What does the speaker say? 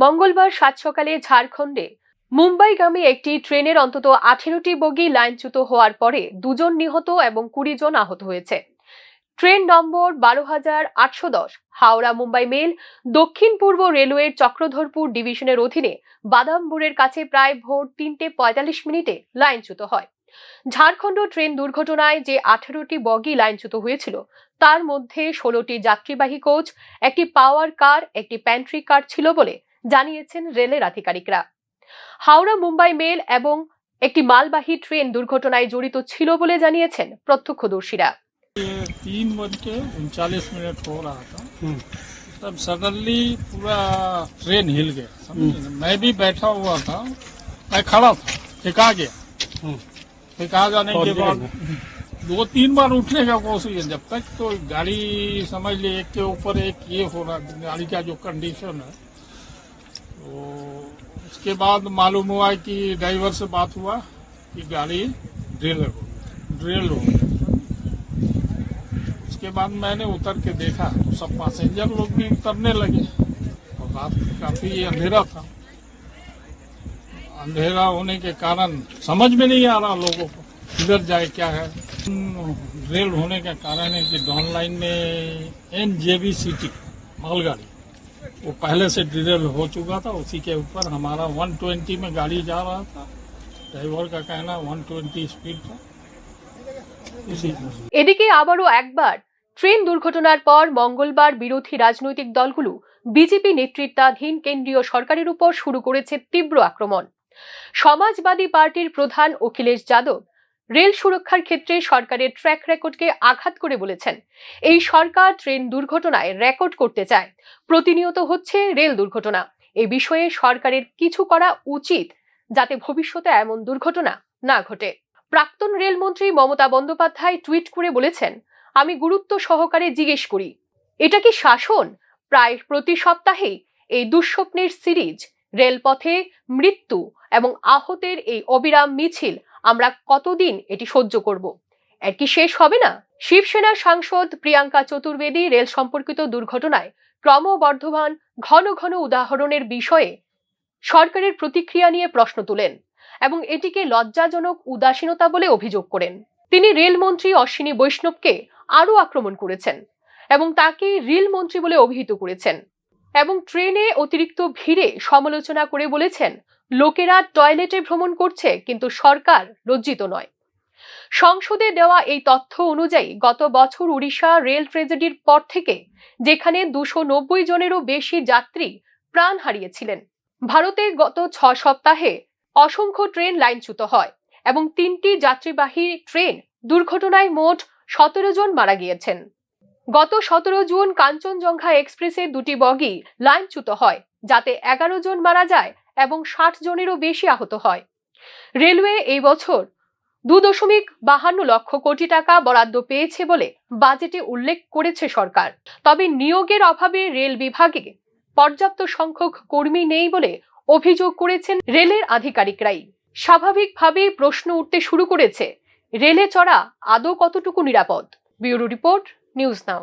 মঙ্গলবার সাত সকালে ঝাড়খণ্ডে মুম্বাইগামী একটি ট্রেনের অন্তত আঠেরোটি বগি লাইনচ্যুত হওয়ার পরে দুজন নিহত এবং কুড়ি জন আহত হয়েছে। ট্রেন নম্বর বারো হাজার আটশো দশ, হাওড়া মুম্বাই মেল, দক্ষিণ পূর্ব রেলওয়ের চক্রধরপুর ডিভিশনের অধীনে বাদামপুরের কাছে প্রায় ভোর তিনটে পঁয়তাল্লিশ মিনিটে লাইনচ্যুত হয়। ঝাড়খণ্ড ট্রেন দুর্ঘটনায় যে আঠেরোটি বগি লাইনচ্যুত হয়েছিল, তার মধ্যে ষোলোটি যাত্রীবাহী কোচ, একটি পাওয়ার কার, একটি প্যান্ট্রি কার ছিল বলে জানিয়েছেন রেলের আধিকারিকরা হাওড়া মুম্বাই মেল এবং একটি মালবাহী ট্রেন দুর্ঘটনায় জড়িত ছিল বলে জানিয়েছেন প্রত্যক্ষদর্শীরা ये तीन बज के उनचालीस मिनट हो रहा था तब सडनली पूरा ट्रेन हिल गया समझे ना? मैं भी बैठा हुआ था मैं खड़ा था फेंका गया फेंका जाने के बाद दो तीन बार उठने का कोशिश है जब तक तो गाड़ी समझ लिए एक के ऊपर एक ये हो रहा गाड़ी का जो कंडीशन है तो उसके बाद मालूम हुआ कि ड्राइवर से बात हुआ कि गाड़ी ड्रिल हो ड्रिल हो उसके बाद मैंने उतर के देखा तो सब पैसेंजर लोग भी उतरने लगे और रात काफ़ी अंधेरा था। अंधेरा होने के कारण समझ में नहीं आ रहा लोगों को, किधर जाए, क्या है। रेल होने का कारण है कि डॉन लाइन में एन जेबी सिटी मालगाड़ी। वो पहले से ड्रिल हो चुका था उसी के ऊपर हमारा 120 में गाड़ी जा रहा था ड्राइवर का कहना 120 स्पीड था इसी এদিকে আবারও একবার ট্রেন দুর্ঘটনার পর মঙ্গলবার বিরোধী রাজনৈতিক দলগুলো বিজেপি নেতৃত্বাধীন কেন্দ্রীয় সরকারের উপর শুরু করেছে তীব্র আক্রমণ সমাজবাদী পার্টির প্রধান অখিলেশ যাদব রেল সুরক্ষার ক্ষেত্রে সরকারের ট্র্যাক রেকর্ডকে আঘাত করে বলেছেন। এই সরকার ট্রেন দুর্ঘটনায় রেকর্ড করতে চায়। প্রতিনিয়ত হচ্ছে রেল দুর্ঘটনা। এ বিষয়ে সরকারের কিছু করা উচিত যাতে ভবিষ্যতে এমন দুর্ঘটনা না ঘটে। প্রাক্তন রেলমন্ত্রী মমতা বন্দ্যোপাধ্যায় টুইট করে বলেছেন, আমি গুরুত্ব সহকারে জিজ্ঞেস করি, এটা কি শাসন? প্রায় প্রতি সপ্তাহেই এই দুঃস্বপ্নের সিরিজ, রেলপথে মৃত্যু এবং আহতের এই অবিরাম মিছিল আমরা কতদিন এটি সহ্য করব? এর কি শেষ হবে না? শিবসেনার সাংসদ প্রিয়াঙ্কা চতুর্বেদী রেল সম্পর্কিত দুর্ঘটনায় ক্রমবর্ধমান ঘন ঘন উদাহরণের বিষয়ে সরকারের প্রতিক্রিয়া নিয়ে প্রশ্ন তুলেন এবং এটিকে লজ্জাজনক উদাসীনতা বলে অভিযোগ করেন। তিনি রেলমন্ত্রী অশ্বিনী বৈষ্ণবকে আরও আক্রমণ করেছেন এবং তাকে রেল মন্ত্রী বলে অভিহিত করেছেন। এবং ট্রেনে অতিরিক্ত ভিড়ে সমালোচনা করে বলেছেন, লোকেরা টয়লেটে ভ্রমণ করছে, কিন্তু সরকার লজ্জিত নয়। সংসদে দেওয়া এই তথ্য অনুযায়ী গত বছর উড়িষ্যা রেল ট্রেজেডির পর থেকে, যেখানে দুশো নব্বই জনেরও বেশি যাত্রী প্রাণ হারিয়েছিলেন। ভারতে গত ছ সপ্তাহে অসংখ্য ট্রেন লাইনচ্যুত হয় এবং তিনটি যাত্রীবাহী ট্রেন দুর্ঘটনায় মোট সতেরো জন মারা গিয়েছেন। গত সতেরো জুন কাঞ্চনজঙ্ঘা এক্সপ্রেসে দুটি বগি লাইনচ্যুত হয়, যাতে এগারো জন মারা যায় এবং ষাট জনেরও বেশি আহত হয়। রেলওয়ে এই বছর দু দশমিক বাহান্ন লক্ষ কোটি টাকা বরাদ্দ পেয়েছে বলে বাজেটে উল্লেখ করেছে সরকার। তবে নিয়োগের অভাবে রেল বিভাগে পর্যাপ্ত সংখ্যক কর্মী নেই বলে অভিযোগ করেছেন রেলের আধিকারিকরাই। স্বাভাবিকভাবেই প্রশ্ন উঠতে শুরু করেছে, রেলে চড়া আদৌ কতটুকু নিরাপদ? ব্যুরো রিপোর্ট ન્યૂઝ નાવ